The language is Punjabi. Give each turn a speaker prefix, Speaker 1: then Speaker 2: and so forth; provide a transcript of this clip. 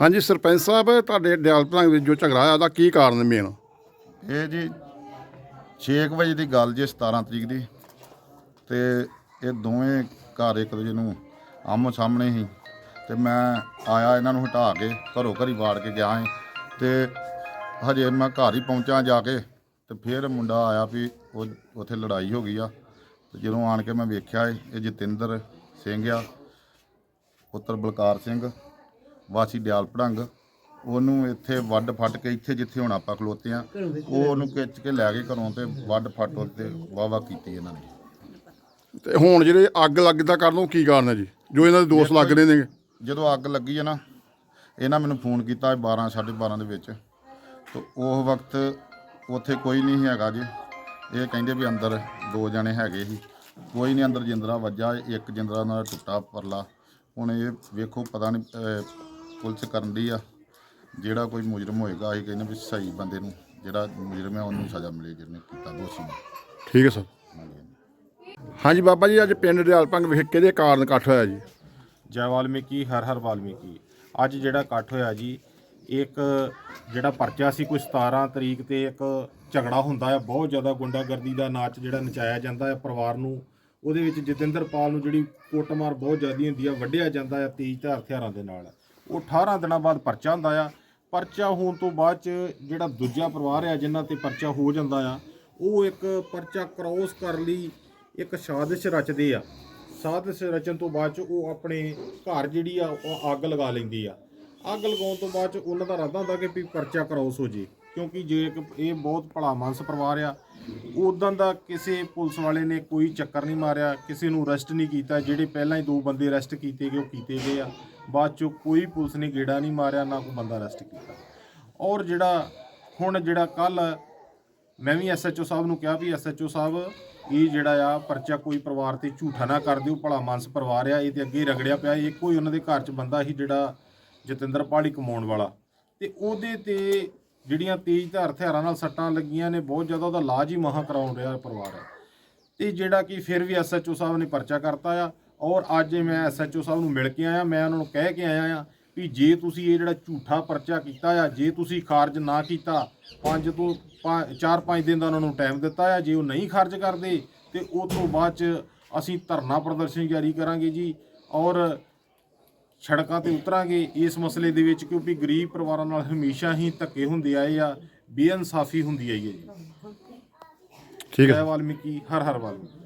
Speaker 1: ਹਾਂਜੀ, ਸਰਪੰਚ ਸਾਹਿਬ, ਤੁਹਾਡੇ ਡਿਵੈਲਪਰਾਂ ਵਿੱਚ ਜੋ ਝਗੜਾ ਆ ਉਹਦਾ ਕੀ ਕਾਰਨ ਮੇਨ
Speaker 2: ਇਹ ਜੀ 6 ਵਜੇ ਦੀ ਗੱਲ ਜੇ 17 ਤਰੀਕ ਦੀ। ਤੇ ਇਹ ਦੋਵੇਂ ਘਰ ਇੱਕ ਦੂਜੇ ਨੂੰ ਆਮੋ ਸਾਹਮਣੇ ਸੀ। ਤੇ ਮੈਂ ਆਇਆ, ਇਹਨਾਂ ਨੂੰ ਹਟਾ ਕੇ, ਘਰੋਂ ਘਰੀ ਵਾੜ ਕੇ ਗਿਆ ਸੀ। ਤੇ ਹਜੇ ਮੈਂ ਘਰ ਹੀ ਪਹੁੰਚਾ ਜਾ ਕੇ, ਤੇ ਫਿਰ ਮੁੰਡਾ ਆਇਆ ਵੀ ਉਹ ਉੱਥੇ ਲੜਾਈ ਹੋ ਗਈ ਆ। ਤੇ ਜਦੋਂ ਆਣ ਕੇ ਮੈਂ ਵੇਖਿਆ ਇਹ ਇਹ ਜਤਿੰਦਰ ਸਿੰਘ ਆ, ਪੁੱਤਰ ਬਲਕਾਰ ਸਿੰਘ। ਵਾਸੀ ਦਿਆਲ ਪੜੰਗ ਉਹਨੂੰ ਇੱਥੇ ਵੱਡ ਫੱਟ ਕੇ ਇੱਥੇ ਜਿੱਥੇ ਹੁਣ ਆਪਾਂ ਖਲੋਤੇ ਆ ਉਹ ਉਹਨੂੰ ਖਿੱਚ ਕੇ ਲੈ ਗਏ ਘਰੋਂ ਤੇ ਵੱਡ ਫੱਟ ਉੱਤੇ ਵਾਵਾ ਕੀਤੀ ਇਹਨਾਂ ਨੇ।
Speaker 1: ਤੇ ਹੁਣ ਜਿਹੜੇ ਅੱਗ ਲੱਗਦਾ ਕਾਰਨ ਉਹ ਕੀ ਕਾਰਨ ਹੈ ਜੀ? ਜੋ ਇਹਨਾਂ ਦੇ ਦੋਸ਼ ਲੱਗ ਰਹੇ ਨੇ
Speaker 2: ਜਦੋਂ ਅੱਗ ਲੱਗੀ ਹੈ ਨਾ ਇਹਨਾਂ ਮੈਨੂੰ ਫੋਨ ਕੀਤਾ 12 12:30 ਦੇ ਵਿੱਚ। ਤੇ ਉਹ ਵਕਤ ਉੱਥੇ ਕੋਈ ਨਹੀਂ ਹੈਗਾ ਜੀ। ਇਹ ਕਹਿੰਦੇ ਵੀ ਅੰਦਰ ਦੋ ਜਣੇ ਹੈਗੇ ਸੀ। ਕੋਈ ਨਹੀਂ ਅੰਦਰ ਜਿੰਦਰਾ ਵੱਜਾ ਇੱਕ ਜਿੰਦਰਾ ਨਾਲ ਟੁੱਟਾ ਪਰਲਾ। ਹੁਣ ਇਹ ਵੇਖੋ ਪਤਾ ਨਹੀਂ ਪੁਲਿਸ ਕਰਨ ਦੀ ਆ ਜਿਹੜਾ ਕੋਈ ਮੁਜਰਮ ਹੋਏਗਾ ਅਸੀਂ ਕਹਿੰਦੇ ਵੀ ਸਹੀ ਬੰਦੇ ਨੂੰ ਜਿਹੜਾ ਮੁਜਰਮ ਹੈ ਉਹਨੂੰ ਸਜ਼ਾ ਮਿਲੇ ਜਿਹਨੇ ਕੀਤਾ ਦੋਸ਼ੀ ਨੂੰ।
Speaker 1: ਠੀਕ ਹੈ ਸਰ। ਹਾਂਜੀ ਬਾਬਾ ਜੀ ਅੱਜ ਪਿੰਡ ਡਿਆਲਪੰਗ ਵਿਖੇ ਕਿਹਦੇ ਕਾਰਨ ਇਕੱਠ ਹੋਇਆ ਜੀ?
Speaker 3: ਜੈ ਵਾਲਮੀਕੀ ਹਰ ਹਰ ਵਾਲਮੀਕੀ। ਅੱਜ ਜਿਹੜਾ ਇਕੱਠ ਹੋਇਆ ਜੀ ਇੱਕ ਜਿਹੜਾ ਪਰਚਾ ਸੀ ਕੋਈ 17 ਤਰੀਕ ਤੇ ਇੱਕ ਝਗੜਾ ਹੁੰਦਾ ਹੈ ਬਹੁਤ ਜ਼ਿਆਦਾ ਗੁੰਡਾਗਰਦੀ ਦਾ ਨਾਚ ਜਿਹੜਾ ਨਚਾਇਆ ਜਾਂਦਾ ਹੈ ਪਰਿਵਾਰ ਨੂੰ। ਉਹਦੇ ਵਿੱਚ ਜਤਿੰਦਰਪਾਲ ਨੂੰ ਜਿਹੜੀ ਕੁੱਟਮਾਰ ਬਹੁਤ ਜ਼ਿਆਦੀ ਹੁੰਦੀ ਆ ਵੱਢਿਆ ਜਾਂਦਾ ਹੈ ਤੇਜ਼ ਧਾਰ ਹਥਿਆਰਾਂ ਦੇ ਨਾਲ। ਉਹ 18 ਦਿਨਾਂ ਬਾਅਦ ਪਰਚਾ ਹੁੰਦਾ ਆ। ਪਰਚਾ ਹੋਣ ਤੋਂ ਬਾਅਦ ਚ ਜਿਹੜਾ ਦੂਜਾ ਪਰਿਵਾਰ ਆ, ਜਿਨ੍ਹਾਂ ਤੇ ਪਰਚਾ ਹੋ ਜਾਂਦਾ ਆ, ਉਹ ਇੱਕ ਪਰਚਾ ਕ੍ਰੋਸ ਕਰ ਲਈ, ਇੱਕ ਸਾਜ਼ਿਸ਼ ਰਚਦੇ ਆ। ਸਾਜ਼ਿਸ਼ ਰਚਣ ਤੋਂ ਬਾਅਦ ਚ ਉਹ ਆਪਣੇ ਘਰ ਜਿਹੜੀ ਆ, ਉਹ ਅੱਗ ਲਗਾ ਲੈਂਦੀ ਆ। ਅੱਗ ਲਗਾਉਣ ਤੋਂ ਬਾਅਦ ਚ ਉਹਨਾਂ ਦਾ ਇਰਾਦਾ ਹੁੰਦਾ ਕਿ ਵੀ ਪਰਚਾ ਕ੍ਰੋਸ ਹੋ ਜੇ, ਕਿਉਂਕਿ ਜੇ ਇੱਕ ਇਹ ਬਹੁਤ ਭਲਾ ਮਾਨਸ ਪਰਿਵਾਰ ਆ ਉਦੋਂ ਦਾ ਕਿਸੇ ਪੁਲਿਸ ਵਾਲੇ ਨੇ ਕੋਈ ਚੱਕਰ ਨਹੀਂ ਮਾਰਿਆ, ਕਿਸੇ ਨੂੰ ਅਰੈਸਟ ਨਹੀਂ ਕੀਤਾ, ਜਿਹੜੇ ਪਹਿਲਾਂ ਹੀ ਦੋ ਬੰਦੇ ਅਰੈਸਟ ਕੀਤੇ ਗਏ, ਉਹ ਕੀਤੇ ਗਏ ਆ। ਬਾਅਦ ਚੋਂ ਕੋਈ ਪੁਲਿਸ ਨੇ ਗੇੜਾ ਨਹੀਂ ਮਾਰਿਆ, ਨਾ ਕੋਈ ਬੰਦਾ ਅਰੈਸਟ ਕੀਤਾ। ਔਰ ਜਿਹੜਾ ਹੁਣ ਜਿਹੜਾ ਕੱਲ ਮੈਂ ਵੀ ਐਸਐਚਓ ਸਾਹਿਬ ਨੂੰ ਕਿਹਾ ਵੀ ਐਸਐਚਓ ਸਾਹਿਬ, ਇਹ ਜਿਹੜਾ ਆ ਪਰਚਾ ਕੋਈ ਪਰਿਵਾਰ ਤੇ ਝੂਠਾ ਨਾ ਕਰ ਦਿਓ, ਭਲਾ ਮਾਨਸ ਪਰਿਵਾਰ ਆ ਇਹ ਤੇ ਅੱਗੇ ਰਗੜਿਆ ਪਿਆ ਇੱਕੋ ਹੀ ਉਹਨਾਂ ਦੇ ਘਰ 'ਚ ਬੰਦਾ ਸੀ ਜਿਹੜਾ ਜਤਿੰਦਰ ਪਾਲੀ ਕਮਾਉਣ ਵਾਲਾ। ਤੇ ਉਹਦੇ ਤੇ ਜਿਹੜੀਆਂ ਤੇਜ਼ ਧਾਰ ਹਥਿਆਰਾਂ ਨਾਲ ਸੱਟਾਂ ਲੱਗੀਆਂ ਨੇ, ਬਹੁਤ ਜ਼ਿਆਦਾ ਉਹਦਾ ਇਲਾਜ ਹੀ ਮਹਾ ਕਰਾਉਣ ਰਿਹਾ ਪਰਿਵਾਰ। ਤੇ ਜਿਹੜਾ ਕਿ ਫਿਰ ਵੀ ਐਸਐਚਓ ਸਾਹਿਬ ਨੇ ਪਰਚਾ ਕਰਤਾ ਆ ਔਰ ਅੱਜ ਮੈਂ ਐਸਐਚਓ ਸਾਹਿਬ ਨੂੰ ਮਿਲ ਕੇ ਆਇਆ ਮੈਂ ਉਹਨਾਂ ਨੂੰ ਕਹਿ ਕੇ ਆਇਆ ਆ ਵੀ ਜੇ ਤੁਸੀਂ ਇਹ ਜਿਹੜਾ ਝੂਠਾ ਪਰਚਾ ਕੀਤਾ ਆ ਜੇ ਤੁਸੀਂ ਖਾਰਜ ਨਾ ਕੀਤਾ 5 ਤੋਂ 4-5 ਦਿਨ ਦਾ ਉਹਨਾਂ ਨੂੰ ਟਾਈਮ ਦਿੱਤਾ ਆ ਜੇ ਉਹ ਨਹੀਂ ਖਾਰਜ ਕਰਦੇ ਤੇ ਉਹ ਤੋਂ ਬਾਅਦ ਚ ਅਸੀਂ ਧਰਨਾ ਪ੍ਰਦਰਸ਼ਨ ਜਾਰੀ ਕਰਾਂਗੇ ਜੀ ਔਰ ਸੜਕਾਂ ਤੇ ਉਤਰਾਂਗੇ ਇਸ ਮਸਲੇ ਦੇ ਵਿੱਚ ਕਿਉਂਕਿ ਗਰੀਬ ਪਰਿਵਾਰਾਂ ਨਾਲ ਹਮੇਸ਼ਾ ਹੀ ਧੱਕੇ ਹੁੰਦੇ ਆਏ ਆ ਬੇਇਨਸਾਫੀ ਹੁੰਦੀ ਆਈ ਹੈ ਜੀ।
Speaker 1: ਠੀਕ ਹੈ।
Speaker 3: ਵਾਲਮੀਕੀ ਹਰ ਹਰ ਵਾਲਮੀਕੀ।